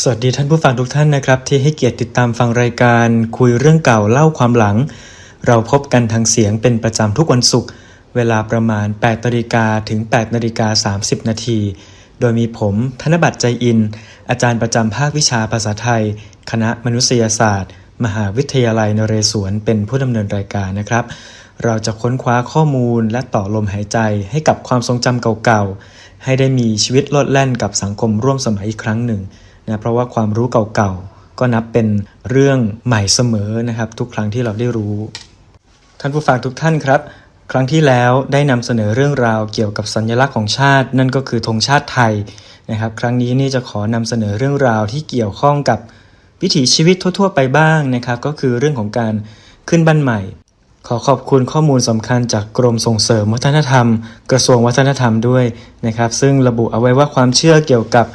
สวัสดีท่านผู้ฟังทุกท่านนะครับ ที่ให้เกียรติติดตามฟังรายการคุยเรื่องเก่าเล่าความหลัง เราพบกันทางเสียงเป็นประจำทุกวันศุกร์เวลาประมาณ8นาฬิกาถึง8นาฬิกา30 นาที โดยมีผมธนบัตรใจอิน อาจารย์ประจำภาควิชาภาษาไทย คณะมนุษยศาสตร์ มหาวิทยาลัยนเรศวรเป็นผู้ดำเนินรายการนะครับ เราจะค้นคว้าข้อมูลและต่อลมหายใจให้กับความทรงจำเก่าๆให้ได้มีชีวิตโลดแล่นกับสังคมร่วมสมัยอีกครั้งหนึ่ง นะเพราะว่าความรู้เก่าๆ ก็นับเป็นเรื่องใหม่เสมอนะครับ ทุกครั้งที่เราได้รู้ ท่านผู้ฟังทุกท่านครับ ครั้งที่แล้วได้นำเสนอเรื่องราวเกี่ยวกับสัญลักษณ์ของชาติ นั่นก็คือธงชาติไทยนะครับ ครั้งนี้นี่จะขอนำเสนอเรื่องราวที่เกี่ยวข้องกับวิถีชีวิตทั่วๆ ไปบ้างนะครับ ก็คือเรื่องของการขึ้นบ้านใหม่ ขอขอบคุณข้อมูลสำคัญจากกรมส่งเสริมวัฒนธรรม กระทรวงวัฒนธรรมด้วยนะครับ ซึ่งระบุเอาไว้ว่าความเชื่อเกี่ยวกับ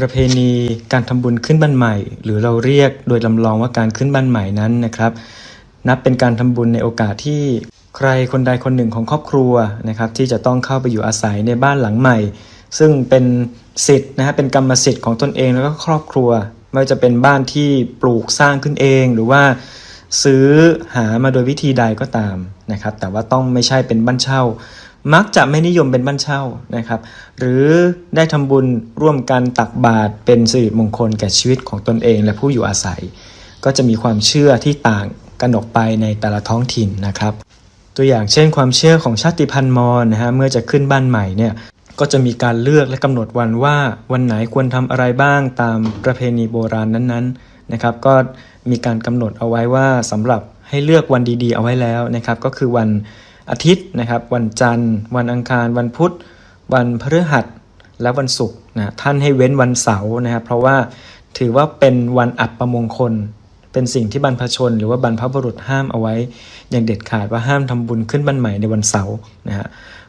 ประเพณีการทำบุญขึ้นบ้านใหม่ หรือเราเรียกโดยลำลองว่าการขึ้นบ้านใหม่นั้นนะครับ นับเป็นการทำบุญในโอกาสที่ใครคนใดคนหนึ่งของครอบครัวนะครับที่จะต้องเข้าไปอยู่อาศัยในบ้านหลังใหม่ ซึ่งเป็นสิทธิ์นะฮะเป็นกรรมสิทธิ์ของตนเองแล้วก็ครอบครัว ไม่ว่าจะเป็นบ้านที่ปลูกสร้างขึ้นเอง หรือว่าซื้อหามาโดยวิธีใดก็ตามนะครับแต่ว่าต้องไม่ใช่เป็นบ้านเช่า มักจะไม่นิยมเป็นบ้านเช่านะครับ หรือได้ทำบุญร่วมกันตักบาตรเป็นสิริมงคลแก่ชีวิตของตนเองและผู้อยู่อาศัย ก็จะมีความเชื่อที่ต่างกันออกไปในแต่ละท้องถิ่นนะครับ ตัวอย่างเช่นความเชื่อของชาติพันธุ์มอญนะฮะเมื่อจะขึ้นบ้านใหม่เนี่ยก็จะมีการเลือกและกำหนดวันว่าวันไหนควรทำอะไรบ้างตามประเพณีโบราณนั้นๆนะครับ ก็มีการกำหนดเอาไว้ว่าสำหรับให้เลือกวันดีๆ เอาไว้แล้วนะครับ ก็คือวัน อาทิตย์นะครับ วันจันทร์ วันอังคาร วันพุธ วันพฤหัสและวันศุกร์นะท่านให้เว้นวันเสาร์นะครับเพราะว่าถือว่าเป็นวันอับประมงคล เป็นสิ่งที่บรรพชน หรือว่าบรรพบุรุษห้ามเอาไว้ อย่างเด็ดขาดว่าห้ามทำบุญขึ้นบ้านใหม่ในวันเสาร์นะฮะ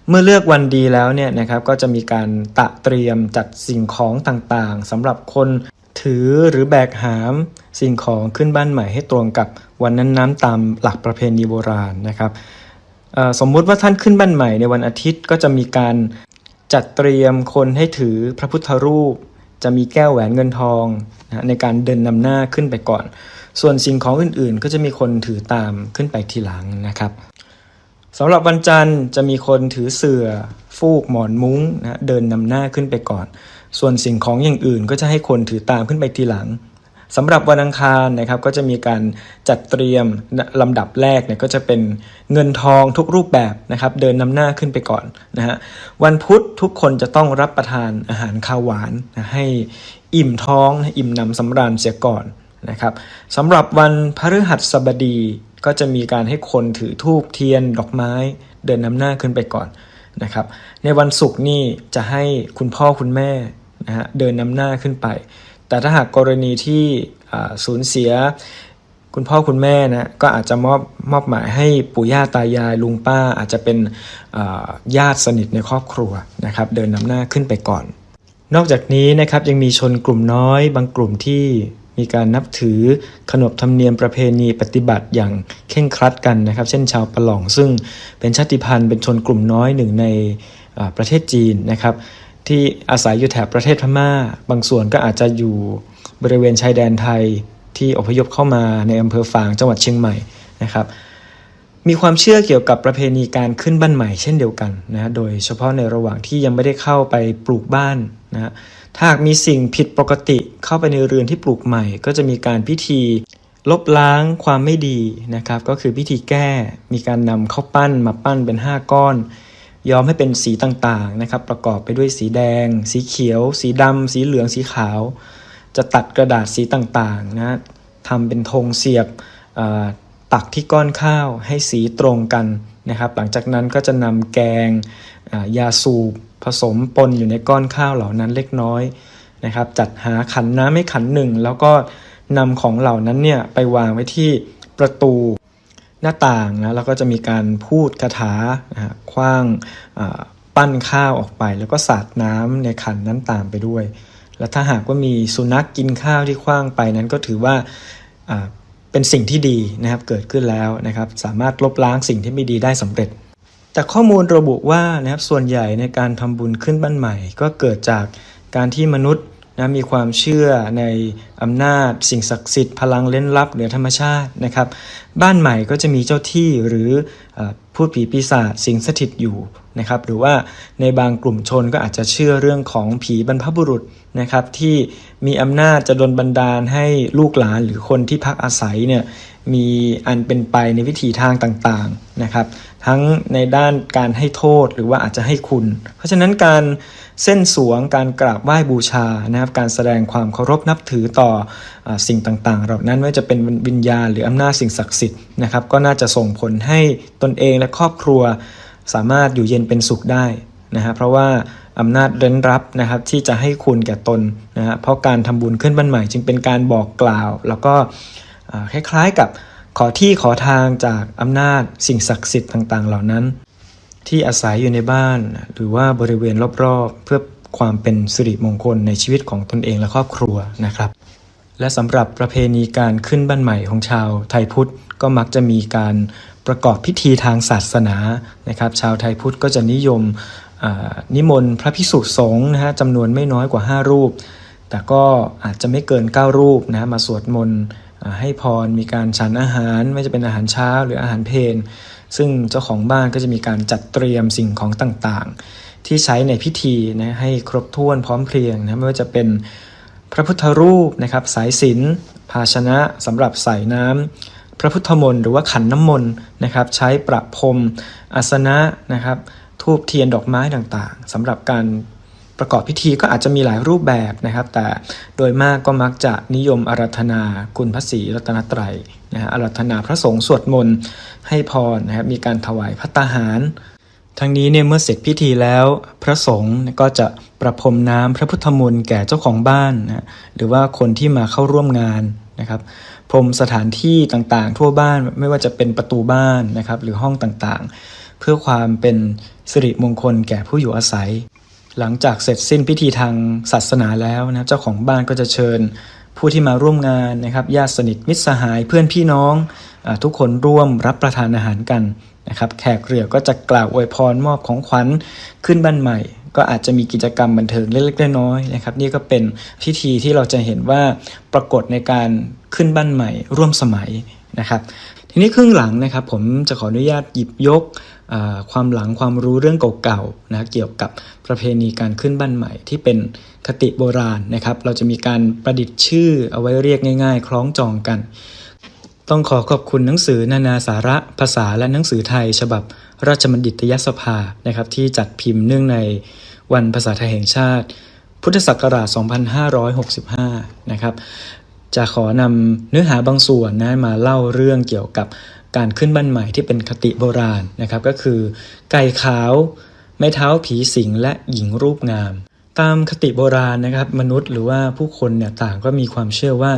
เมื่อเลือกวันดีแล้วเนี่ยนะครับก็จะมีการตะเตรียมจัดสิ่งของต่างๆสำหรับคนถือหรือแบกหามสิ่งของขึ้นบ้านใหม่ให้ตรงกับวันนั้นๆตามหลักประเพณีโบราณนะครับ สมมุติว่าท่านขึ้นบ้านใหม่ในวันอาทิตย์ก็จะมีการจัดเตรียมคนให้ถือพระพุทธรูป จะมีแก้วแหวนเงินทองนะในการเดินนำหน้าขึ้นไปก่อน ส่วนสิ่งของอื่นๆ ก็จะมีคนถือตามขึ้นไปทีหลังนะครับสำหรับวันจันทร์จะมีคนถือเสื่อฟูกหมอนมุ้งนะเดินนำหน้าขึ้นไปก่อน ส่วนสิ่งของอย่างอื่นก็จะให้คนถือตามขึ้นไปทีหลัง สำหรับวันอังคารนะครับก็จะมีการจัดเตรียมลำดับแรกเนี่ยก็จะเป็นเงินทองทุกรูปแบบนะครับเดินนำหน้าขึ้นไปก่อนนะฮะวันพุธทุกคนจะต้องรับประทานอาหารข้าวหวานนะให้อิ่มท้องอิ่มหนำสำราญเสียก่อนนะครับสำหรับวันพฤหัสบดีก็จะมีการให้คนถือธูปเทียนดอกไม้เดินนำหน้าขึ้นไปก่อนนะครับในวันศุกร์นี่จะให้คุณพ่อคุณแม่นะฮะเดินนำหน้าขึ้นไป แต่ถ้าหากกรณีที่สูญเสียคุณพ่อคุณแม่นะก็อาจจะมอบมอบหมายให้ปู่ย่าตายายลุงป้าอาจจะเป็นญาติสนิทในครอบครัวนะครับ เดินนำหน้าขึ้นไปก่อน นอกจากนี้นะครับยังมีชนกลุ่มน้อย บางกลุ่มที่มีการนับถือขนบธรรมเนียมประเพณีปฏิบัติอย่างเคร่งครัดกันนะครับ เช่นชาวปะหลองซึ่งเป็นชาติพันธุ์เป็นชนกลุ่มน้อยหนึ่งในประเทศจีนนะครับ ที่อาศัยอยู่แถบประเทศพม่า บางส่วนก็อาจจะอยู่บริเวณชายแดนไทยที่อพยพเข้ามาในอำเภอฝางจังหวัดเชียงใหม่นะครับ มีความเชื่อเกี่ยวกับประเพณีการขึ้นบ้านใหม่เช่นเดียวกันนะโดยเฉพาะในระหว่างที่ยังไม่ได้เข้าไปปลูกบ้านนะฮะถ้าหากมีสิ่งผิดปกติเข้าไปในเรือนที่ปลูกใหม่ ก็จะมีการพิธีลบล้างความไม่ดีนะครับ ก็คือพิธีแก้มีการนำข้าวปั้นมาปั้นเป็น 5 ก้อน ย้อมให้เป็นสีต่างๆนะครับ ประกอบไปด้วยสีแดง สีเขียว สีดำ สีเหลือง สีขาว จะตัดกระดาษสีต่างๆนะทำเป็นธงเสียบตักที่ก้อนข้าวให้สีตรงกันนะครับ หลังจากนั้นก็จะนำแกงยาสูบผสมปนอยู่ในก้อนข้าวเหล่านั้นเล็กน้อยนะครับ จัดหาขันน้ำให้ขันหนึ่ง แล้วก็นำของเหล่านั้นเนี่ยไปวางไว้ที่ประตู หน้าต่างนะแล้วก็จะมีการพูดคาถานะฮะคว้างปั้นข้าวออกไป แล้วก็สาดน้ำในขันนั้นตามไปด้วย แล้วถ้าหากว่ามีสุนัขกกินข้าวที่คว้างไปนั้นก็ถือว่าเป็นสิ่งที่ดีนะครับเกิดขึ้นแล้วนะครับ สามารถลบล้างสิ่งที่ไม่ดีได้สำเร็จ แต่ข้อมูลระบุว่านะครับส่วนใหญ่ในการทำบุญขึ้นบ้านใหม่ ก็เกิดจากการที่มนุษย์ นะมีความเชื่อในอำนาจ สิ่งศักดิ์สิทธิ์พลังเล่นลับเหนือธรรมชาตินะครับ บ้านใหม่ก็จะมีเจ้าที่หรือเอ่อพูดผีปีศาจสิงสถิตอยู่นะครับ หรือว่าในบางกลุ่มชนก็อาจจะเชื่อเรื่องของผีบรรพบุรุษนะครับ ที่มีอำนาจจะดลบันดาลให้ลูกหลานหรือคนที่พักอาศัยเนี่ยมีอันเป็นไปในวิถีทางต่างๆนะครับ ทั้งในด้านการให้โทษหรือว่าอาจจะให้คุณ เพราะฉะนั้นการเส้นสวงการกราบไหว้บูชานะครับการแสดงความเคารพนับถือต่ออสิ่งต่างๆ เหล่านั้นไม่ว่าจะเป็นวิญญาณหรืออำนาจสิ่งศักดิ์สิทธิ์นะครับก็น่าจะส่งผลให้ตนเองและครอบครัว สามารถอยู่เย็นเป็นสุขได้นะฮะเพราะว่าอำนาจเร้นรับนะครับที่จะให้คุณแก่ตนนะฮะเพราะการทำบุญขึ้นบ้านใหม่ จึงเป็นการบอกกล่าว แล้วก็คล้ายๆกับ อที่ขอทางจากอำนาจสิ่งศักดิ์สิทธิ์ต่างๆ เหล่านั้น ที่อาศัยอยู่ในบ้าน หรือว่าบริเวณรอบๆ เพื่อความเป็นสิริมงคลในชีวิตของตนเองและครอบครัวนะครับ และสำหรับประเพณีการขึ้นบ้านใหม่ของชาวไทยพุทธก็มักจะมีการประกอบพิธีทางศาสนานะครับ ชาวไทยพุทธก็จะนิยมนิมนต์พระภิกษุสงฆ์นะฮะจำนวนไม่น้อยกว่า 5 รูป แต่ก็อาจจะไม่เกิน 9 รูปนะมาสวดมนต์ ให้พรมีการฉันอาหารไม่จะเป็นอาหารเช้าหรืออาหารเพลนซึ่งเจ้าของบ้านก็จะมีการจัดเตรียมสิ่งของต่างๆ ที่ใช้ในพิธีนะให้ครบถ้วนพร้อมเพรียงนะไม่ว่าจะเป็นพระพุทธรูปนะครับสายสิญภาชนะสำหรับใส่น้ำพระพุทธมนต์หรือว่าขันน้ำมนต์นะครับ ใช้ประพรมอาสนะนะครับทูบเทียนดอกไม้ต่างๆสำหรับการ ประกอบพิธีก็อาจจะมีหลายรูปแบบนะครับ แต่โดยมากก็มักจะนิยมอารัธนาคุณพระศรีรัตนตรัยนะฮะอารัธนาพระสงฆ์สวดมนต์ให้พรนะครับมีการถวายพัตตาหาร ทั้งนี้เนี่ยเมื่อเสร็จพิธีแล้วพระสงฆ์ก็จะประพรมน้ำพระพุทธมนต์แก่เจ้าของบ้านนะหรือว่าคนที่มาเข้าร่วมงานนะครับพรมสถานที่ต่างๆ ทั่วบ้านไม่ว่าจะเป็นประตูบ้านนะครับหรือห้องต่างๆ เพื่อความเป็นสิริมงคลแก่ผู้อยู่อาศัย หลังจากเสร็จสิ้นพิธีทางศาสนาแล้วนะเจ้าของบ้านก็จะเชิญผู้ที่มาร่วมงานนะครับญาติสนิทมิตรสหายเพื่อนพี่น้องอทุกคนร่วมรับประทานอาหารกันนะครับ แขกเรือก็จะกล่าวอวยพรมอบของขวัญขึ้นบ้านใหม่ ก็อาจจะมีกิจกรรมบันเทิงเล็กๆน้อยๆนะครับ นี่ก็เป็นพิธีที่เราจะเห็นว่าปรากฏในการขึ้นบ้านใหม่ ร่วมสมัยนะครับ ทีนี้ครึ่งหลังนะครับ ผมจะขออนุญาตหยิบยก ความหลังความรู้เรื่องเก่าๆนะเกี่ยวกับประเพณีการขึ้นบ้านใหม่ที่เป็นคติโบราณนะครับ เราจะมีการประดิษฐ์ชื่อเอาไว้เรียกง่าย ๆ คล้องจองกัน ต้องขอขอบคุณหนังสือนานาสาระภาษาและหนังสือไทย ฉบับราชบัณฑิตยสภานะครับ ที่จัดพิมพ์เนื่องในวันภาษาไทยแห่งชาติ พุทธศักราช 2565 นะครับจะขอนำเนื้อหาบางส่วนนะมาเล่าเรื่องเกี่ยวกับ การขึ้นบ้านใหม่ที่เป็นคติโบราณนะครับก็คือ ไก่ขาวไม้เท้าผีสิงและหญิงรูปงาม ตามคติโบราณนะครับมนุษย์หรือว่าผู้คนเนี่ยต่างก็มีความเชื่อว่า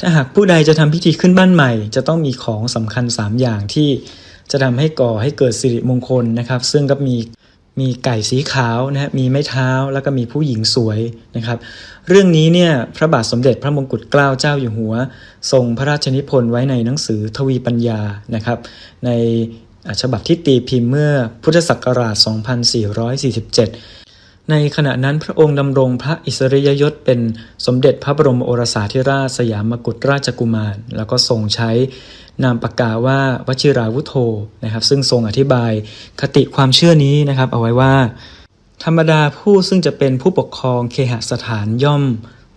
ถ้าหากผู้ใดจะทำพิธีขึ้นบ้านใหม่ จะต้องมีของสำคัญ 3 อย่างที่จะทำให้ก่อให้เกิดสิริมงคลนะครับ ซึ่งก็มี มีไก่สีขาวนะฮะมีไม้เท้าแล้วก็มีผู้หญิงสวยนะครับ เรื่องนี้เนี่ยพระบาทสมเด็จพระมงกุฎเกล้าเจ้าอยู่หัว ทรงพระราชนิพนธ์ไว้ในหนังสือทวีปัญญานะครับ ในฉบับที่ตีพิมพ์เมื่อพุทธศักราช 2447 ในขณะนั้นพระองค์ดำรงพระอิสริยยศเป็นสมเด็จพระบรมโอรสาธิราชสยามกุฎราชกุมาร แล้วก็ทรงใช้นามปากกาว่าวชิราวุโธนะครับ ซึ่งทรงอธิบายคติความเชื่อนี้นะครับ เอาไว้ว่า ธรรมดาผู้ซึ่งจะเป็นผู้ปกครองเคหสถานย่อม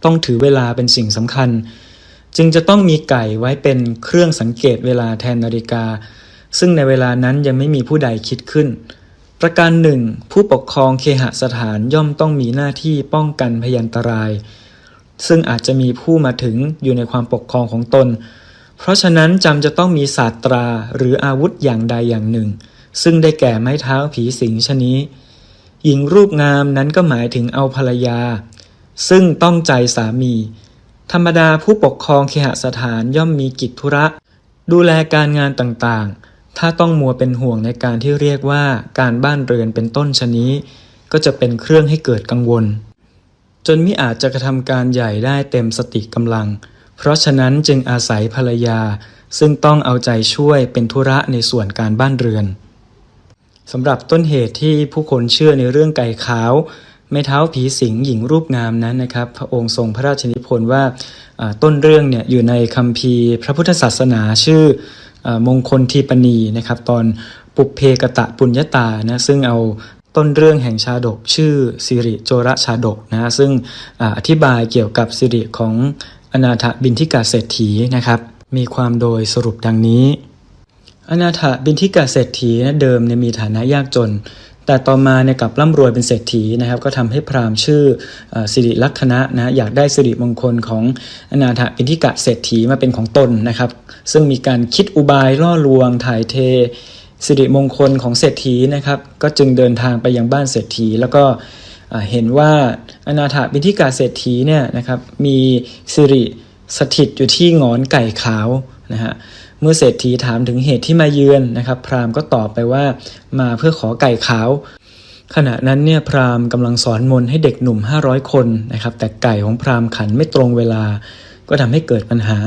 ต้องถือเวลาเป็นสิ่งสำคัญ จึงจะต้องมีไก่ไว้เป็นเครื่องสังเกตเวลาแทนนาฬิกา ซึ่งในเวลานั้นยังไม่มีผู้ใดคิดขึ้น ประการหนึ่งผู้ปกครองเคหสถานย่อมต้องมีหน้าที่ป้องกันพยันตราย ซึ่งอาจจะมีผู้มาถึงอยู่ในความปกครองของตน เพราะฉะนั้นจำจะต้องมีศาสตราหรืออาวุธอย่างใดอย่างหนึ่ง ซึ่งได้แก่ไม้เท้าผีสิงชนี้ หญิงรูปงามนั้นก็หมายถึงเอาภรรยา ซึ่งต้องใจสามี ธรรมดาผู้ปกครองเคหสถานย่อมมีกิจธุระ ดูแลการงานต่างๆ ถ้าต้องมัวเป็นห่วงในการที่เรียกว่าการบ้านเรือนเป็นต้นชนี้ ก็จะเป็นเครื่องให้เกิดกังวล จนมิอาจจะกระทำการใหญ่ได้เต็มสติกำลัง เพราะฉะนั้นจึงอาศัยภรรยา ซึ่งต้องเอาใจช่วยเป็นธุระในส่วนการบ้านเรือนสำหรับต้นเหตุที่ผู้คนเชื่อในเรื่องไก่ขาวไม้เท้าผีสิงหญิงรูปงามนั้นนะครับ พระองค์ทรงพระราชนิพนธ์ว่าต้นเรื่องเนี่ยอยู่ในคัมภีร์พระพุทธศาสนาชื่อ มงคลทีปณีนะครับ ตอนปุเพกตะปุญญาตานะซึ่งเอาต้นเรื่องแห่งชาดกชื่อสิริโจรชาดกนะซึ่งออธิบายเกี่ยวกับสิริของอนาถบินทิกาเศรษฐีนะครับ มีความโดยสรุปดังนี้ อนาถบินทิกาเศรษฐีเดิมเนี่ยมีฐานะยากจน แต่ต่อมาเนี่ยกลับร่ำรวยเป็นเศรษฐีนะครับ ก็ทำให้พราหมณ์ชื่ออสิริลักษณะนะอยากได้สิริมงคลของอนาถบินทิกาเศรษฐีมาเป็นของตนนะครับ ซึ่งมีการคิดอุบายล่อลวงถ่ายเทสิริมงคลของเศรษฐีนะครับ ก็จึงเดินทางไปยังบ้านเศรษฐี แล้วก็เห็นว่าอนาถบินทิกาเศรษฐีเนี่ยนะครับมีสิริสถิตอยู่ที่งอนไก่ขาวนะฮะ เมื่อเศรษฐีถามถึงเหตุที่มาเยือนนะครับ พราหมณ์ก็ตอบไปว่ามาเพื่อขอไก่ขาว ขณะนั้นเนี่ยพราหมณ์กำลังสอนมนให้เด็กหนุ่ม 500 คนนะครับ แต่ไก่ของพราหมณ์ขันไม่ตรงเวลา ก็ทำให้เกิดปัญหา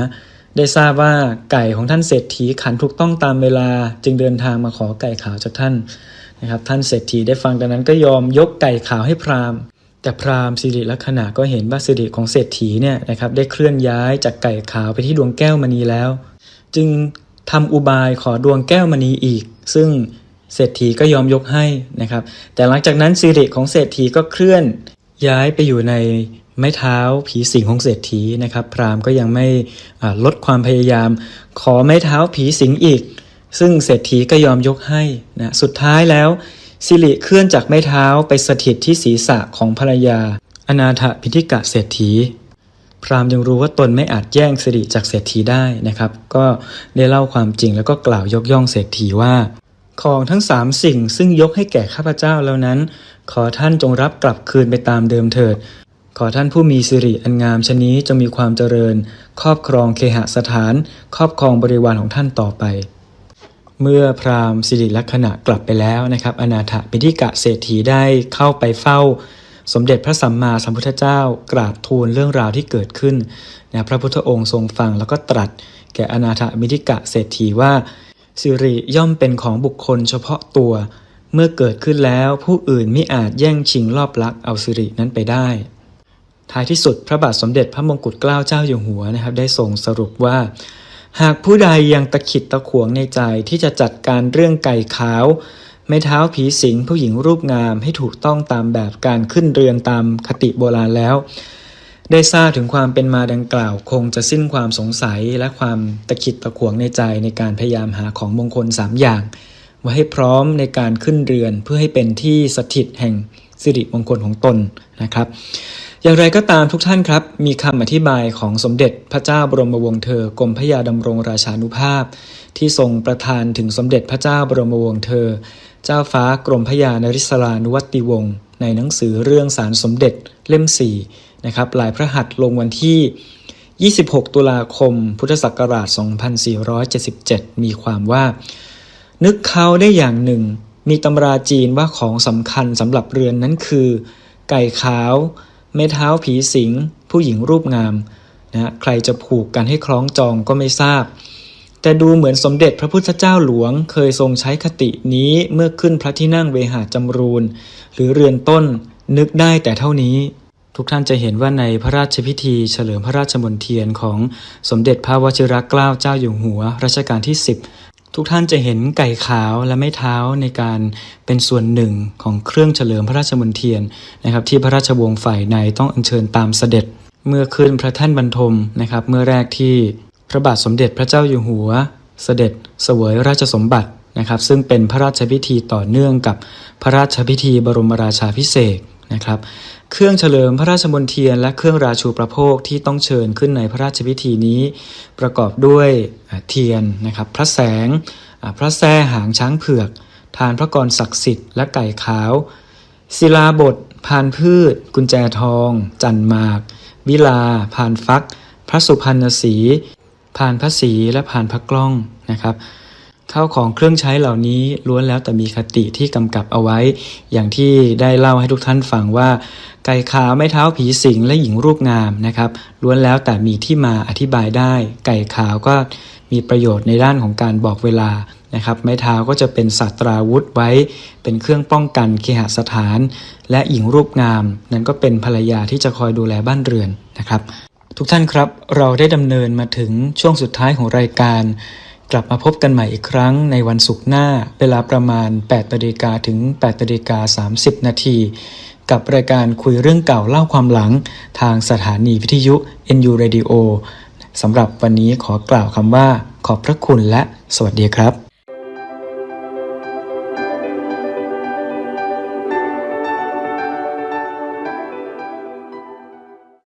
ได้ทราบว่าไก่ของท่านเศรษฐีขันถูกต้องตามเวลา จึงเดินทางมาขอไก่ขาวจากท่านนะครับ ท่านเศรษฐีได้ฟังดังนั้นก็ยอมยกไก่ขาวให้พราหมณ์แต่พราหมณ์สิริลักษณะก็เห็นว่าสิริของเศรษฐีเนี่ยนะครับได้เคลื่อนย้ายจากไก่ขาวไปที่ดวงแก้วมณีแล้ว จึงทำอุบายขอดวงแก้วมณีอีก ซึ่งเศรษฐีก็ยอมยกให้นะครับ แต่หลังจากนั้นสิริของเศรษฐีก็เคลื่อนย้ายไปอยู่ในไม้เท้าผีสิงของเศรษฐีนะครับ พราหมณ์ก็ยังไม่ลดความพยายาม ขอไม้เท้าผีสิงอีก ซึ่งเศรษฐีก็ยอมยกให้นะสุดท้ายแล้ว สิริเคลื่อนจากไม้เท้าไปสถิตที่ศีรษะของภรรยา อนาถพิธิกะเศรษฐี พราหมณ์ยังรู้ว่าตนไม่อาจแย่งสิริจากเศรษฐีได้นะครับ ก็ได้เล่าความจริงแล้วก็กล่าวยกย่องเศรษฐีว่า ของทั้งสามสิ่งซึ่งยกให้แก่ข้าพเจ้าแล้วนั้น ขอท่านจงรับกลับคืนไปตามเดิมเถิด ขอท่านผู้มีสิริอันงามชนี้จงมีความเจริญ ครอบครองเคหสถาน ครอบครองบริวารของท่านต่อไปเมื่อพราหมณ์สิริลักษณะกลับไปแล้วนะครับ อนาถปิฎกะเศรษฐีได้เข้าไปเฝ้า สมเด็จพระสัมมาสัมพุทธเจ้ากราบทูลเรื่องราวที่เกิดขึ้นนะพระพุทธองค์ทรงฟังแล้วก็ตรัส แก่อนาถมิธิกะเศรษฐีว่า สิริย่อมเป็นของบุคคลเฉพาะตัว เมื่อเกิดขึ้นแล้วผู้อื่นไม่อาจแย่งชิงลอบลักเอาสิรินั้นไปได้ ท้ายที่สุดพระบาทสมเด็จพระมงกุฎเกล้าเจ้าอยู่หัวนะครับได้ทรงสรุปว่าหากผู้ใดยังตะขิดตะขวงในใจที่จะจัดการเรื่องไก่ขาว ไม่เท้าผีสิงผู้หญิงรูปงามให้ถูกต้องตามแบบการขึ้นเรือนตามคติโบราณแล้ว ได้ทราบถึงความเป็นมาดังกล่าว คงจะสิ้นความสงสัยและความตะขิดตะขวงในใจในการพยายามหาของมงคลสามอย่างไว้ให้พร้อมในการขึ้นเรือนเพื่อให้เป็นที่สถิตแห่ง สิริมงคลของตนนะครับ อย่างไรก็ตามทุกท่านครับ มีคำอธิบายของสมเด็จพระเจ้าบรมวงศ์เธอกรมพระยาดำรงราชานุภาพ ที่ทรงประทานถึงสมเด็จพระเจ้าบรมวงศ์เธอ เจ้าฟ้ากรมพระยานริศรานุวัติวงศ์ในหนังสือเรื่องสารสมเด็จเล่ม4นะครับลายพระหัตถ์ลงวันที่26 ตุลาคม พุทธศักราช 2477 มีความว่า นึกเขาได้อย่างหนึ่ง มีตำราจีนว่าของสำคัญสำหรับเรือนนั้นคือ ไก่ขาว เม้เท้าผีสิง ผู้หญิงรูปงามนะฮะใครจะผูกกันให้คล้องจองก็ไม่ทราบ แต่ดูเหมือนสมเด็จพระพุทธเจ้าหลวง เคยทรงใช้คตินี้เมื่อขึ้นพระที่นั่งเวหาจำรูน หรือเรือนต้นนึกได้แต่เท่านี้ทุกท่านจะเห็นว่าในพระราชพิธีเฉลิมพระราชมนเทียนของสมเด็จพระวชิรเกล้าเจ้าอยู่หัวรัชกาลที่ 10 ทุกท่านจะเห็นไก่ขาวและไม้เท้าในการเป็นส่วนหนึ่งของเครื่องเฉลิมพระราชมนเทียนนะครับ ที่พระราชวงศ์ฝ่ายในต้องอัญเชิญตามเสด็จ เมื่อขึ้นพระแท่นบรรทมนะครับ เมื่อแรกที่พระบาทสมเด็จพระเจ้าอยู่หัว เสด็จเสวยราชสมบัตินะครับ ซึ่งเป็นพระราชพิธีต่อเนื่องกับพระราชพิธีบรมราชาพิเศษนะครับ เครื่องเฉลิมพระราชมนเทียน และเครื่องราชูประโภคที่ต้องเชิญขึ้นในพระราชพิธีนี้ ประกอบด้วยเทียนนะครับพระแสง พระแส้หางช้างเผือก ทานพระกรศักดิ์สิทธิ์และไก่ขาว ศิลาบทพานพืช กุญแจทอง จันหมาก วิลาพานฟัก พระสุพรรณสีพานพระศรีและพานพระกล้องนะครับ ข้าวของเครื่องใช้เหล่านี้ล้วนแล้วแต่มีคติที่กำกับเอาไว้ อย่างที่ได้เล่าให้ทุกท่านฟังว่า ไก่ขาวไม่เท้าผีสิงและหญิงรูปงามนะครับ ล้วนแล้วแต่มีที่มาอธิบายได้ ไก่ขาวก็มีประโยชน์ในด้านของการบอกเวลานะครับไม้เท้าก็จะเป็นสัตราวุธไว้ เป็นเครื่องป้องกันเคหสถาน และหญิงรูปงาม นั้นก็เป็นภรรยาที่จะคอยดูแลบ้านเรือนนะครับ ทุกท่านครับเราได้ดำเนินมาถึงช่วงสุดท้ายของรายการ กลับมาพบกันใหม่อีกครั้งในวันศุกร์หน้า เวลาประมาณ8นาฬิกาถึง8นาฬิกา30 นาที กับรายการคุยเรื่องเก่าเล่าความหลัง ทางสถานีวิทยุ NU Radio สำหรับวันนี้ขอกล่าวคำว่า ขอบพระคุณและสวัสดีครับ